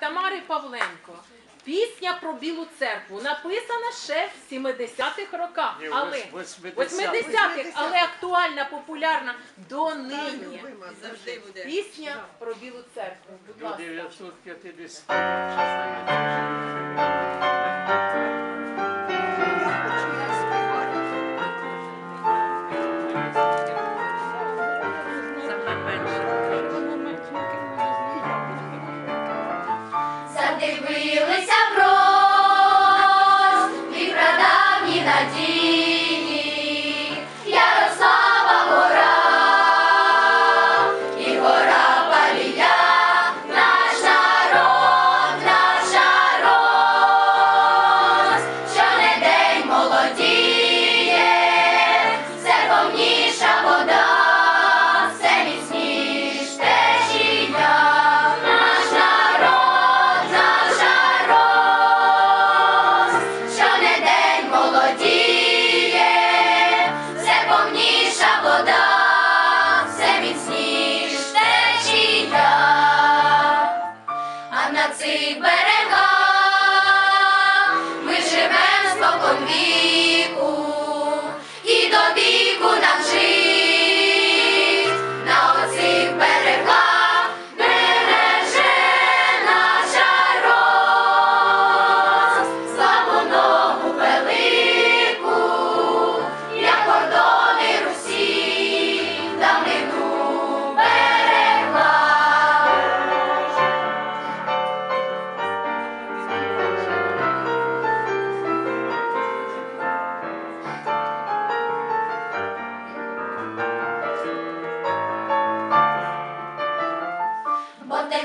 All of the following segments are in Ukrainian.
Тамари Павленко. Пісня про Білу церкву написана ще в 70-х роках, але вось- 80-х, але актуальна, популярна до нині. Завжди буде. Пісня про Білу церкву. Будь ласка. they really sound. Happy.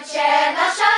плече наша